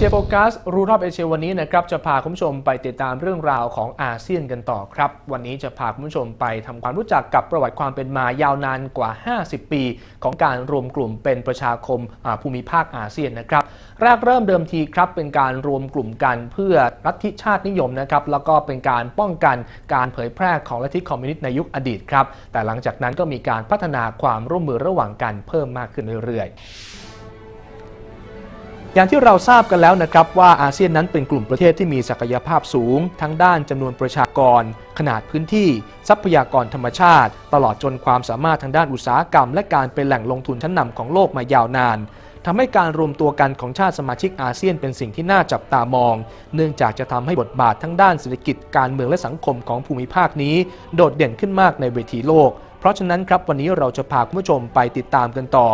เชียโฟกัสรู้รอบเอเชียวันนี้นะครับจะพาคุณผู้ชมไปติดตามเรื่องราวของอาเซียนกันต่อครับ วันนี้จะพาคุณผู้ชมไปทำความรู้จักกับประวัติความเป็นมายาวนานกว่า 50 ปี ของการรวมกลุ่มเป็นประชาคมภูมิภาคอาเซียนนะครับแรกเริ่มเดิมทีครับเป็นการรวมกลุ่มกันเพื่อรัฐทิชาตินิยมนะครับแล้วก็เป็นการป้องกันการเผยแพร่ของลัทธิคอมมิวนิสต์ในยุคอดีตครับแต่หลังจากนั้นก็มีการพัฒนาความร่วมมือระหว่างกันเพิ่มมากขึ้นเรื่อยๆ อย่างที่เราทราบกันแล้วนะครับว่าอาเซียนนั้นเป็นกลุ่มประเทศที่มีศักยภาพสูง ทั้งด้านจำนวนประชากร ขนาดพื้นที่ ทรัพยากรธรรมชาติ ตลอดจนความสามารถทางด้านอุตสาหกรรม และการเป็นแหล่งลงทุนชั้นนำของโลกมายาวนานทำให้การรวมตัวกันของชาติสมาชิกอาเซียนเป็นสิ่งที่น่าจับตามอง เนื่องจากจะทำให้บทบาททั้งด้านเศรษฐกิจการเมืองและสังคมของภูมิภาคนี้ โดดเด่นขึ้นมากในเวทีโลก เพราะฉะนั้นครับวันนี้เราจะพาคุณผู้ชมไปติดตามกันต่อ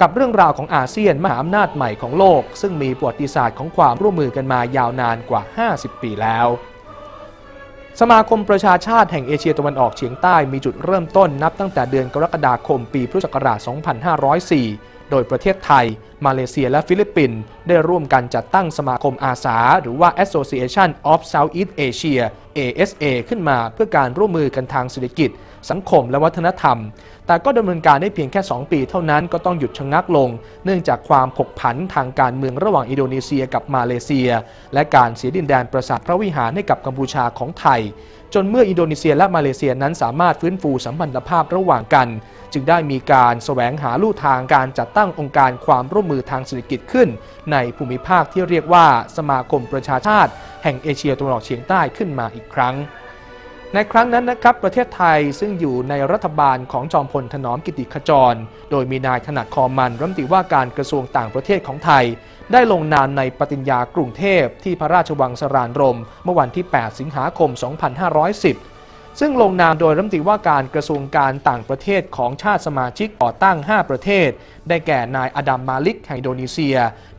กับเรื่องราวของอาเซียนมหาอำนาจใหม่ของโลก ซึ่งมีประวัติศาสตร์ของความร่วมมือกันมายาวนานกว่า 50 ปีแล้ว สมาคมประชาชาติแห่งเอเชียตะวันออกเฉียงใต้มีจุดเริ่มต้นนับตั้งแต่เดือนกรกฎาคมปีพุทธศักราช 2504 โดยประเทศไทย มาเลเซียและฟิลิปปินส์ได้ร่วมกันจัดตั้งสมาคมอาสา หรือว่า Association of Southeast Asia ASA ขึ้นมาเพื่อการร่วมมือกันทางเศรษฐกิจ สังคมและวัฒนธรรม แต่ก็ดำเนินการได้เพียงแค่ 2 ปีเท่านั้นก็ต้องหยุดชะงักลง เนื่องจากความผกผันทางการเมืองระหว่างอินโดนีเซียกับมาเลเซีย และการเสียดินแดนประสาทพระวิหารให้กับกัมพูชาของไทย จนเมื่ออินโดนีเซียและมาเลเซียนั้นสามารถฟื้นฟูสัมพันธภาพระหว่างกัน จึงได้มีการแสวงหาลู่ทางการจัดตั้งองค์การความร่วมมือทางเศรษฐกิจขึ้น ในภูมิภาคที่เรียกว่าสมาคมประชาชาติ แห่งเอเชียตะวันออกเฉียงใต้ขึ้นมาอีกครั้ง ในครั้งนั้นนะครับประเทศไทยซึ่งอยู่ในรัฐบาลของจอมพลถนอมกิติขจร โดยมีนายถนัดคอมันรัฐมนตรีว่าการกระทรวงต่างประเทศของไทย ได้ลงนามในปฏิญญากรุงเทพที่พระราชวังสรานรม เมื่อวันที่ 8 สิงหาคม 2510 ซึ่งลงนามโดยรัฐมนตรีว่าการกระทรวงการต่างประเทศของชาติสมาชิกก่อตั้ง 5 ประเทศ ได้แก่นายอดัมมาลิกแห่งอินโดนีเซีย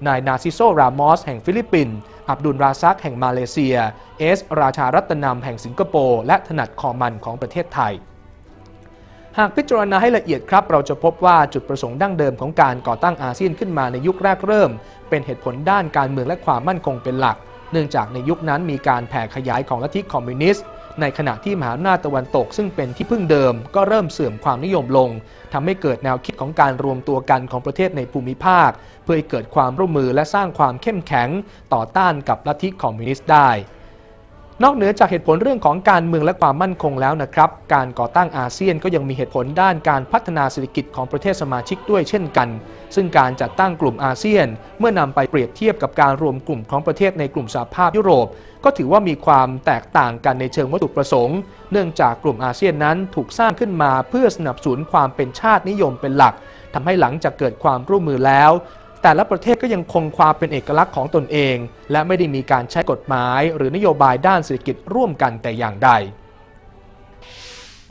นายนาซิโซรามอสแห่งฟิลิปปินส์ อับดุลราซักแห่งมาเลเซีย เอส ราชารัตนำแห่งสิงคโปร์และถนัดคอมันของประเทศไทย หากพิจารณาให้ละเอียดครับ เราจะพบว่าจุดประสงค์ดั้งเดิมของการก่อตั้งอาเซียนขึ้นมาในยุคแรกเริ่ม เป็นเหตุผลด้านการเมืองและความมั่นคงเป็นหลัก เนื่องจากในยุคนั้นมีการแผ่ขยายของลัทธิคอมมิวนิสต์ ในขณะที่มหาอำนาจตะวันตกซึ่งเป็นที่พึ่งเดิมก็เริ่มเสื่อมความนิยมลงทำให้เกิดแนวคิดของการรวมตัวกันของประเทศในภูมิภาค เพื่อให้เกิดความร่วมมือและสร้างความเข้มแข็งต่อต้านกับลัทธิคอมมิวนิสต์ได้ นอกเหนือจากเหตุผลเรื่องของการเมืองและความมั่นคงแล้วนะครับ การก่อตั้งอาเซียนก็ยังมีเหตุผลด้านการพัฒนาเศรษฐกิจของประเทศสมาชิกด้วยเช่นกัน ซึ่งการจัดตั้งกลุ่มอาเซียน เมื่อนำไปเปรียบเทียบกับการรวมกลุ่มของประเทศในกลุ่มสหภาพยุโรป ก็ถือว่ามีความแตกต่างกันในเชิงวัตถุประสงค์ เนื่องจากกลุ่มอาเซียนนั้นถูกสร้างขึ้นมาเพื่อสนับสนุนความเป็นชาตินิยมเป็นหลักทำให้หลังจากเกิดความร่วมมือแล้ว แต่ละประเทศก็ยังคงความเป็นเอกลักษณ์ของตนเอง และไม่ได้มีการใช้กฎหมาย หรือนโยบายด้านเศรษฐกิจร่วมกันแต่อย่างใด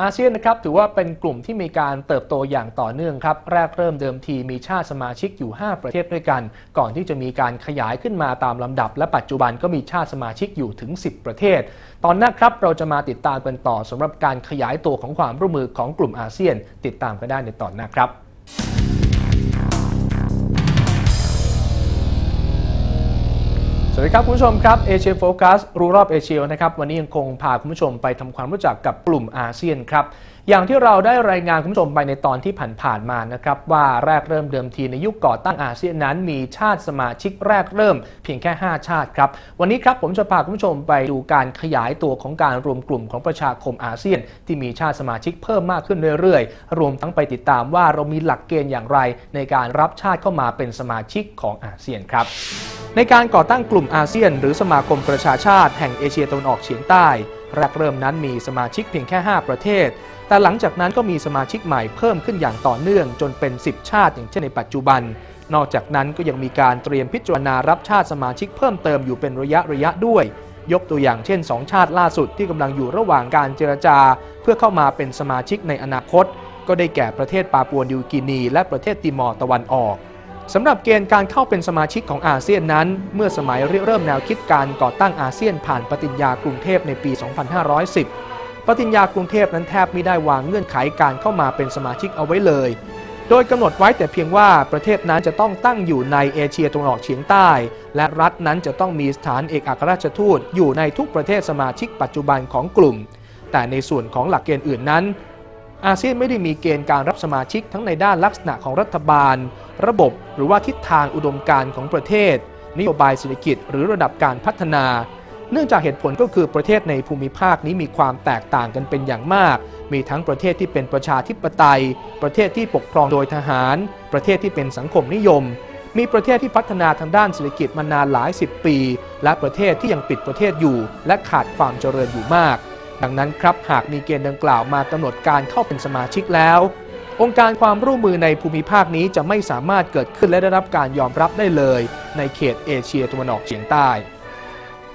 อาเซียนนะครับถือว่าเป็นกลุ่มที่มีการเติบโตอย่างต่อเนื่องครับ แรกเริ่มเดิมทีมีชาติสมาชิกอยู่ 5 ประเทศด้วยกัน ก่อนที่จะมีการขยายขึ้นมาตามลำดับ และปัจจุบันก็มีชาติสมาชิกอยู่ถึง 10 ประเทศ ตอนหนี้ครับเราจะมาติดตามกันต่อสำหรับการขยายตัวของความร่วมมือของกลุ่มอาเซียน ติดตามกันได้ในตอนหน้าครับ สวัสดีครับคุณผู้ชมครับเอเชียโฟกัสรู้รอบเอเชียนะครับวันนี้ยังคงพาคุณผู้ชมไปทำความรู้จักกับกลุ่มอาเซียนครับอย่างที่เราได้รายงานคุณผู้ชมไปในตอนที่ผ่านๆมานะครับว่าแรกเริ่มเดิมทีในยุคก่อตั้งอาเซียนนั้นมีชาติสมาชิกแรกเริ่มเพียงแค่ 5 ชาติครับวันนี้ครับผมจะพาคุณผู้ชมไปดูการขยายตัวของการรวมกลุ่มของประชาคมอาเซียน ที่มีชาติสมาชิกเพิ่มมากขึ้นเรื่อยๆ รวมทั้งไปติดตามว่าเรามีหลักเกณฑ์อย่างไร ในการรับชาติเข้ามาเป็นสมาชิกของอาเซียนครับ ในการก่อตั้งกลุ่มอาเซียน หรือสมาคมประชาชาติแห่งเอเชียตะวันออกเฉียงใต้แรกเริ่มนั้นมีสมาชิกเพียงแค่ 5 ประเทศ แต่หลังจากนั้นก็มีสมาชิกใหม่เพิ่มขึ้นอย่างต่อเนื่องจนเป็น 10 ชาติอย่างเช่นในปัจจุบัน นอกจากนั้นก็ยังมีการเตรียมพิจารณารับชาติสมาชิกเพิ่มเติมอยู่เป็นระยะระยะด้วย ยกตัวอย่างเช่น 2 ชาติล่าสุดที่กำลังอยู่ระหว่างการเจรจา เพื่อเข้ามาเป็นสมาชิกในอนาคต ก็ได้แก่ประเทศปาปัวนิวกินี และประเทศติมอร์ตะวันออก สำหรับเกณฑ์การเข้าเป็นสมาชิกของอาเซียนนั้น เมื่อสมัยเริ่มแนวคิดการก่อตั้งอาเซียนผ่านปฏิญญากรุงเทพในปี 2510 ปฏิญญากรุงเทพนั้นแทบไม่ได้วางเงื่อนไขการเข้ามาเป็นสมาชิกเอาไว้เลย โดยกำหนดไว้แต่เพียงว่าประเทศนั้นจะต้องตั้งอยู่ในเอเชียตะวันออกเฉียงใต้ และรัฐนั้นจะต้องมีสถานเอกอัครราชทูตอยู่ในทุกประเทศสมาชิกปัจจุบันของกลุ่ม แต่ในส่วนของหลักเกณฑ์อื่นนั้น อาเซียนไม่ได้มีเกณฑ์การรับสมาชิกทั้งในด้านลักษณะของรัฐบาล ระบบหรือว่าทิศทางอุดมการณ์ของประเทศ นโยบายเศรษฐกิจหรือระดับการพัฒนา เนื่องจากเหตุผลก็คือประเทศในภูมิภาคนี้มีความแตกต่างกันเป็นอย่างมาก มีทั้งประเทศที่เป็นประชาธิปไตย ประเทศที่ปกครองโดยทหาร ประเทศที่เป็นสังคมนิยม มีประเทศที่พัฒนาทางด้านเศรษฐกิจมานานหลายสิบปี และประเทศที่ยังปิดประเทศอยู่ และขาดความเจริญอยู่มาก ดังนั้นครับหากมีเกณฑ์ดังกล่าวมากำหนดการเข้าเป็นสมาชิกแล้ว องค์การความร่วมมือในภูมิภาคนี้จะไม่สามารถเกิดขึ้นและได้รับการยอมรับได้เลย ในเขตเอเชียตะวันออกเฉียงใต้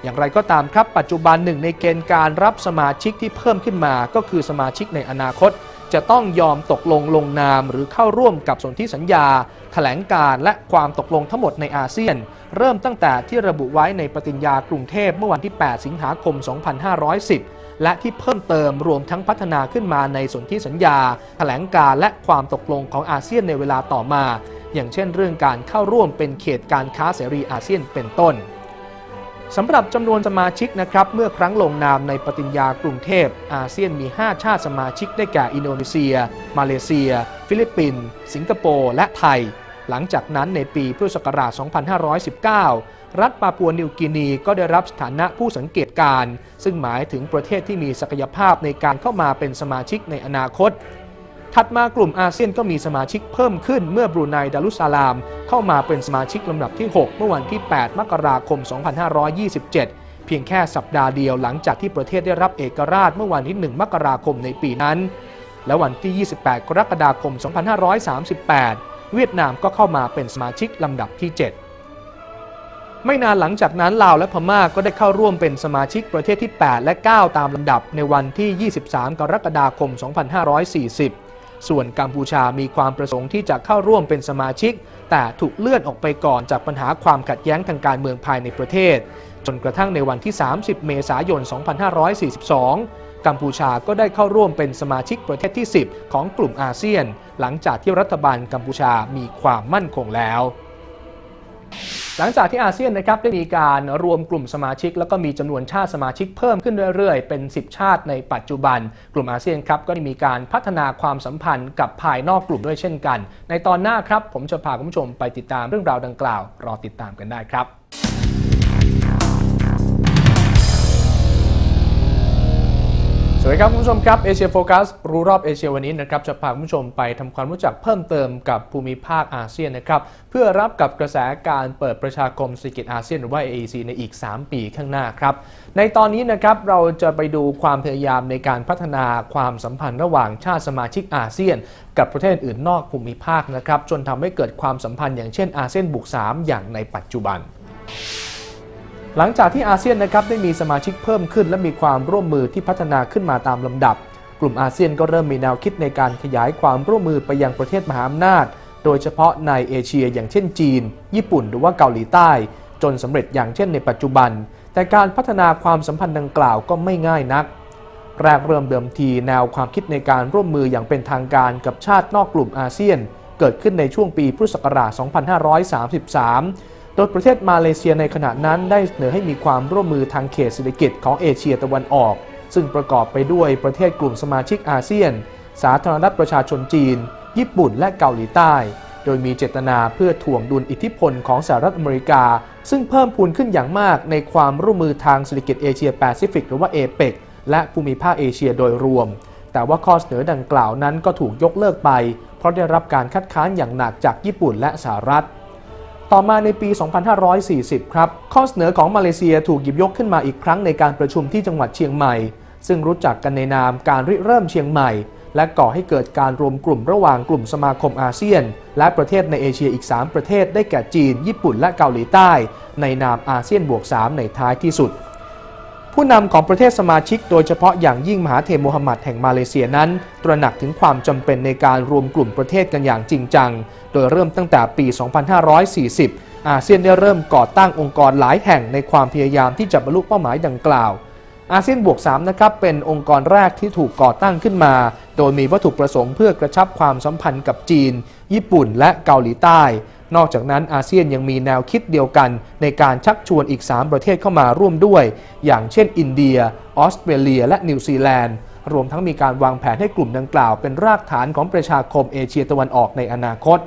อย่างไรก็ตามครับปัจจุบันหนึ่งในเกณฑ์การรับสมาชิกที่เพิ่มขึ้นมา ก็คือสมาชิกในอนาคต จะต้องยอมตกลงลงนาม หรือเข้าร่วมกับสนธิสัญญา แถลงการและความตกลงทั้งหมดในอาเซียน เริ่มตั้งแต่ที่ระบุไว้ในปฏิญญากรุงเทพเมื่อวันที่ 8 สิงหาคม 2510 และที่เพิ่มเติมรวมทั้งพัฒนาขึ้นมาในสนธิสัญญา แถลงการและความตกลงของอาเซียนในเวลาต่อมา อย่างเช่นเรื่องการเข้าร่วมเป็นเขตการค้าเสรีอาเซียนเป็นต้นสำหรับจำนวนสมาชิกนะครับเมื่อครั้งลงนามในปฏิญญากรุงเทพ อาเซียนมี 5 ชาติสมาชิกได้แก่อินโดนีเซีย มาเลเซีย ฟิลิปปินส์สิงคโปร์และไทย หลังจากนั้นในปีพุทธศักราช 2519 รัฐปาปัวนิวกินีก็ได้รับสถานะผู้สังเกตการ ซึ่งหมายถึงประเทศที่มีศักยภาพในการเข้ามาเป็นสมาชิกในอนาคต ถัดมากลุ่มอาเซียนก็มีสมาชิกเพิ่มขึ้นเมื่อบรูไนดารุสซาลาม เข้ามาเป็นสมาชิกลำดับที่ 6 เมื่อวันที่ 8 มกราคม 2527 เพียงแค่สัปดาห์เดียวหลังจากที่ประเทศได้รับเอกราชเมื่อวันที่ 1 มกราคมในปีนั้น และวันที่ 28 กรกฎาคม 2538 เวียดนามก็เข้ามาเป็นสมาชิกลำดับที่ 7 ไม่นานหลังจากนั้นลาวและพม่ากก็ได้เข้าร่วมเป็นสมาชิกประเทศที่ 8 และ 9 ตามลำดับในวันที่ 23 กรกฎาคม 2540 ส่วนกัมพูชามีความประสงค์ที่จะเข้าร่วมเป็นสมาชิก แต่ถูกเลื่อนออกไปก่อนจากปัญหาความขัดแย้งทางการเมืองภายในประเทศ จนกระทั่งในวันที่ 30 เมษายน 2542 กัมพูชาก็ได้เข้าร่วมเป็นสมาชิกประเทศที่ 10 ของกลุ่มอาเซียน หลังจากที่รัฐบาลกัมพูชามีความมั่นคงแล้ว หลังจากที่อาเซียนนะครับได้มีการรวมกลุ่มสมาชิก แล้วก็มีจำนวนชาติสมาชิกเพิ่มขึ้นเรื่อยๆ เป็น 10 ชาติในปัจจุบัน กลุ่มอาเซียนครับก็ได้มีการพัฒนาความสัมพันธ์กับภายนอกกลุ่มด้วยเช่นกัน ในตอนหน้าครับผมจะพาคุณผู้ชมไปติดตามเรื่องราวดังกล่าว รอติดตามกันได้ครับ วัสดีครับคุณผู้ชมครับเอเชียโฟกัสรู้รอบเอเชียวันนี้นะครับจะพาคุณผู้ชมไปทำความรู้จักเพิ่มเติมกับภูมิภาคอาเซียนนะครับเพื่อรับกับกระแสการเปิดประชาคมเศรษฐกิจอาเซียนหรือว่า AEC ในอีก 3 ปีข้างหน้าครับในตอนนี้นะครับเราจะไปดูความพยายามในการพัฒนาความสัมพันธ์ระหว่างชาติสมาชิกอาเซียน กับประเทศอื่นนอกภูมิภาคนะครับจนทำให้เกิดความสัมพันธ์อย่างเช่นอาเซียนบุก3อย่างในปัจจุบัน หลังจากที่อาเซียนนะครับได้มีสมาชิกเพิ่มขึ้น และมีความร่วมมือที่พัฒนาขึ้นมาตามลำดับ กลุ่มอาเซียนก็เริ่มมีแนวคิดในการขยายความร่วมมือไปยังประเทศมหาอำนาจ โดยเฉพาะในเอเชีย อย่างเช่นจีน ญี่ปุ่นหรือว่าเกาหลีใต้ จนสำเร็จอย่างเช่นในปัจจุบัน แต่การพัฒนาความสัมพันธ์ดังกล่าวก็ไม่ง่ายนักแรกเริ่มเดิมทีแนวความคิดในการร่วมมืออย่างเป็นทางการกับชาตินอกกลุ่มอาเซียน เกิดขึ้นในช่วงปีพุทธศักราช 2533 ดยประเทศมาเลเซียในขณะนั้นได้เสนอให้มีความร่วมมือทางเขตเศรษฐกิจของเอเชียตะวันออก ซึ่งประกอบไปด้วยประเทศกลุ่มสมาชิกอาเซียน สาธารณรัฐประชาชนจีน ญี่ปุ่นและเกาหลีใต้ โดยมีเจตนาเพื่อถ่วงดุลอิทธิพลของสหรัฐอเมริกา ซึ่งเพิ่มพูนขึ้นอย่างมากในความร่วมมือทางเศรษฐกิจเอเชียแปซิฟิกหรือว่าเอเปกและภูมิภาคเอเชียโดยรวม แต่ว่าข้อเสนอดังกล่าวนั้นก็ถูกยกเลิกไป เพราะได้รับการคัดค้านอย่างหนักจากญี่ปุ่นและสหรัฐ ต่อมาในปี 2540 ครับ ข้อเสนอของมาเลเซียถูกหยิบยกขึ้นมาอีกครั้งในการประชุมที่จังหวัดเชียงใหม่ ซึ่งรู้จักกันในนามการริเริ่มเชียงใหม่ และก่อให้เกิดการรวมกลุ่มระหว่างกลุ่มสมาคมอาเซียน และประเทศในเอเชียอีก 3 ประเทศได้แก่จีน ญี่ปุ่นและเกาหลีใต้ ในนามอาเซียนบวก 3 ในท้ายที่สุด ผู้นำของประเทศสมาชิกโดยเฉพาะอย่างยิ่งมหาเทโมฮัมหมัดแห่งมาเลเซียนั้น ตระหนักถึงความจำเป็นในการรวมกลุ่มประเทศกันอย่างจริงจัง โดยเริ่มตั้งแต่ปี 2540 อาเซียนได้เริ่มก่อตั้งองค์กรหลายแห่งในความพยายามที่จะบรรลุเป้าหมายดังกล่าว อาเซียนบวก3นะครับเป็นองค์กรแรกที่ถูกก่อตั้งขึ้นมา โดยมีวัตถุประสงค์เพื่อกระชับความสัมพันธ์กับจีน ญี่ปุ่นและเกาหลีใต้ นอกจากนั้นอาเซียนยังมีแนวคิดเดียวกัน ในการชักชวนอีก 3 ประเทศเข้ามาร่วมด้วย อย่างเช่น อินเดีย ออสเตรเลีย และนิวซีแลนด์ รวมทั้งมีการวางแผนให้กลุ่มดังกล่าว เป็นรากฐานของประชาคมเอเชียตะวันออกในอนาคต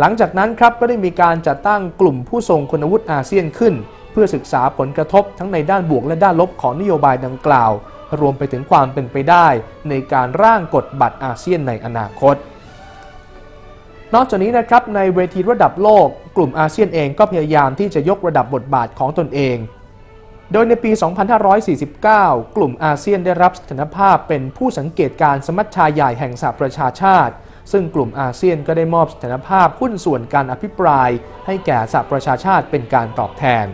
หลังจากนั้นครับก็ได้มีการจัดตั้งกลุ่มผู้ทรงคุณวุฒิอาเซียนขึ้น พื่อศึกษาผลกระทบทั้งในด้านบวกและด้านลบของนโยบายดังกล่าว รวมไปถึงความเป็นไปได้ ในการร่างกฎบัตรอาเซียนในอนาคต นอกจากนี้นะครับในเวทีระดับโลก กลุ่มอาเซียนเองก็พยายามที่จะยกระดับบทบาทของตนเอง โดยในปี 2549 กลุ่มอาเซียนได้รับสถานภาพเป็นผู้สังเกตการสมัชชาใหญ่แห่งสหประชาชาติซึ่งกลุ่มอาเซียนก็ได้มอบสถานภาพหุ้นส่วนการอภิปราย ให้แก่สหประชาชาติเป็นการตอบแทน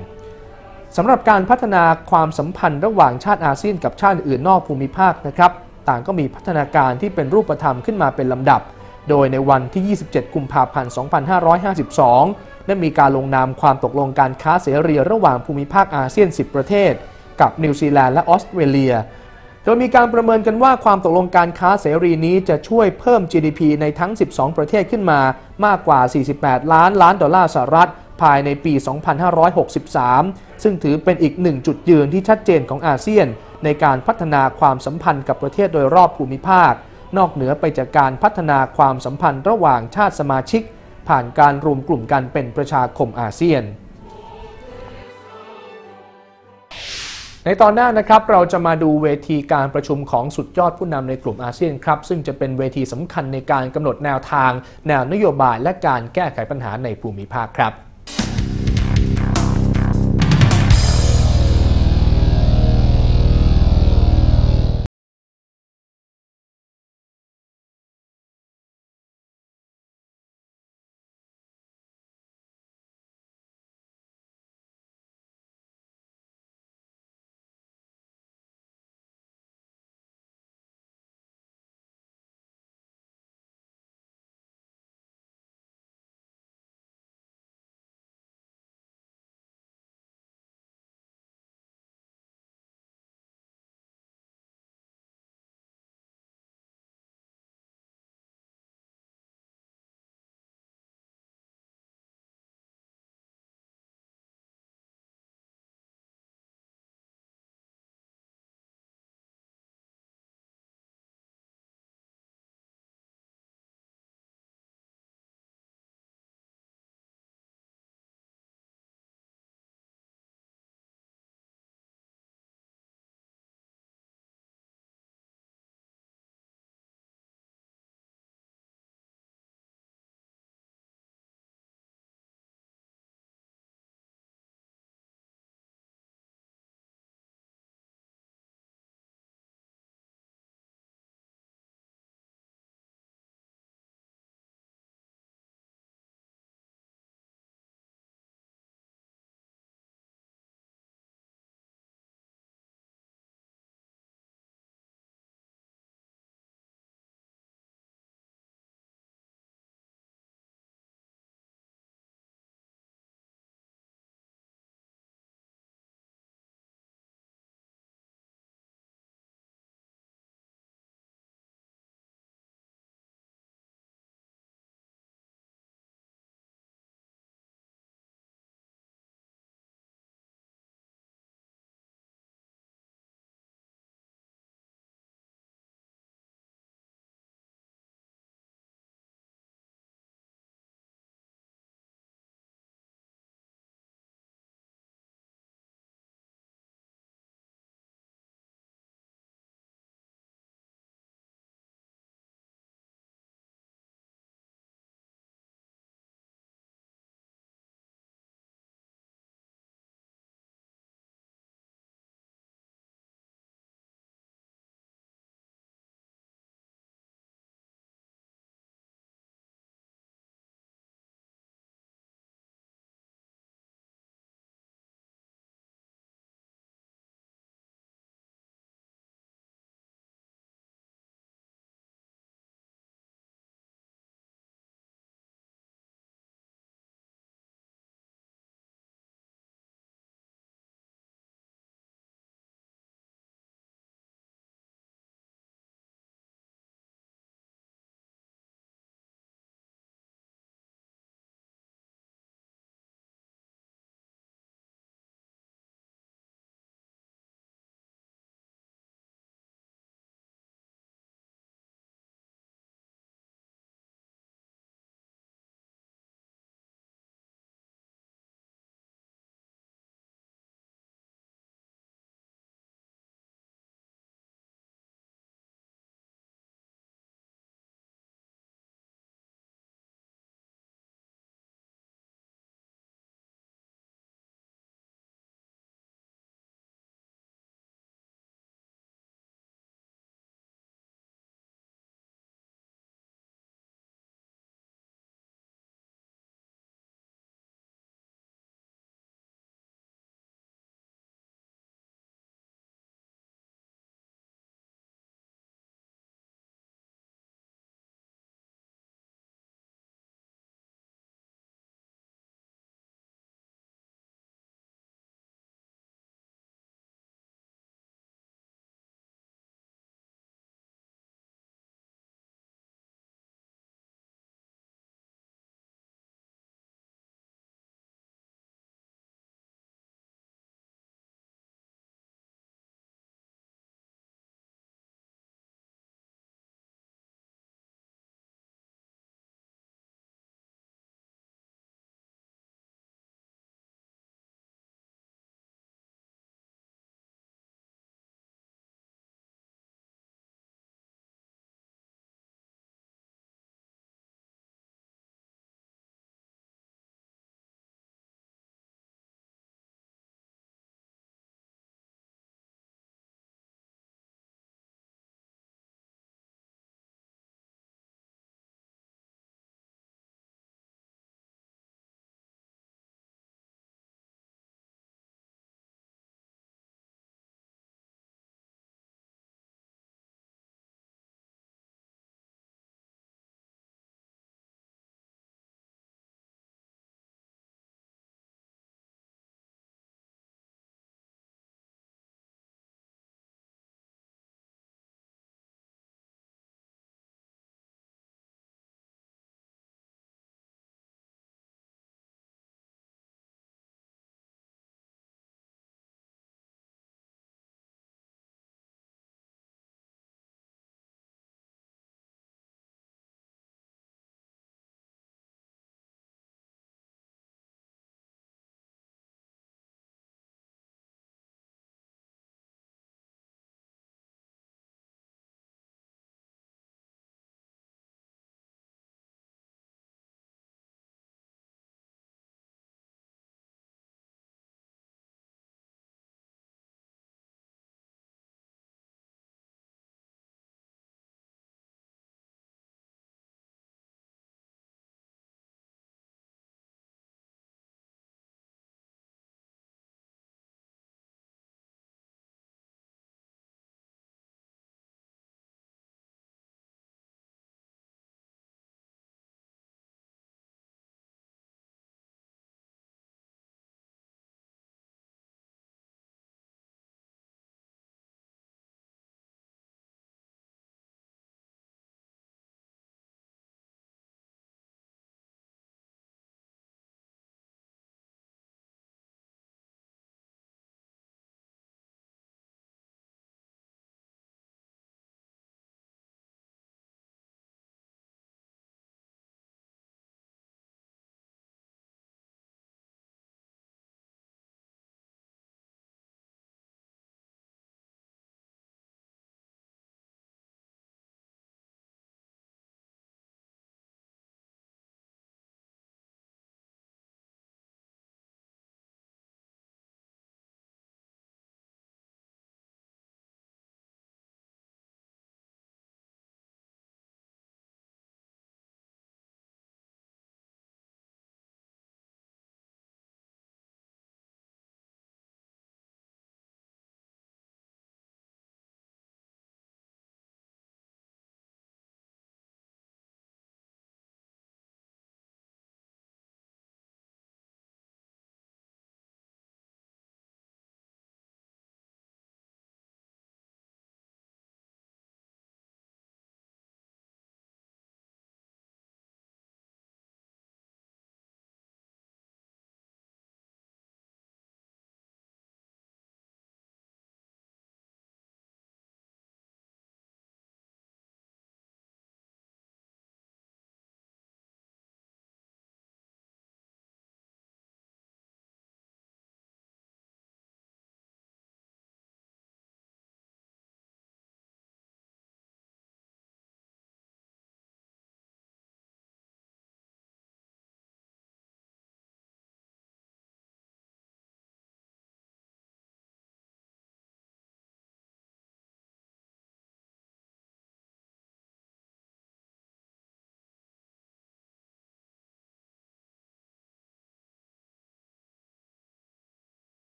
สำหรับการพัฒนาความสัมพันธ์ระหว่างชาติอาเซียนกับชาติอื่นนอกภูมิภาคนะครับ ต่างก็มีพัฒนาการที่เป็นรูปธรรมขึ้นมาเป็นลำดับ โดยในวันที่ 27 กุมภาพันธ์ 2552 ได้มีการลงนามความตกลงการค้าเสรีระหว่างภูมิภาคอาเซียน 10 ประเทศ กับนิวซีแลนด์และออสเตรเลีย โดยมีการประเมินกันว่าความตกลงการค้าเสรีนี้จะช่วยเพิ่ม GDP ในทั้ง 12 ประเทศขึ้นมามากกว่า 48 ล้านล้านดอลลาร์สหรัฐ ภายในปี 2563 ซึ่งถือเป็นอีกหนึ่งจุดยืนที่ชัดเจนของอาเซียน ในการพัฒนาความสัมพันธ์กับประเทศโดยรอบภูมิภาค นอกเหนือไปจากการพัฒนาความสัมพันธ์ระหว่างชาติสมาชิก ผ่านการรวมกลุ่มกันเป็นประชาคมอาเซียนในตอนหน้านะครับเราจะมาดูเวทีการประชุมของสุดยอดผู้นำในกลุ่มอาเซียนครับ ซึ่งจะเป็นเวทีสำคัญในการกำหนดแนวทาง แนวนโยบายและการแก้ไขปัญหาในภูมิภาคครับ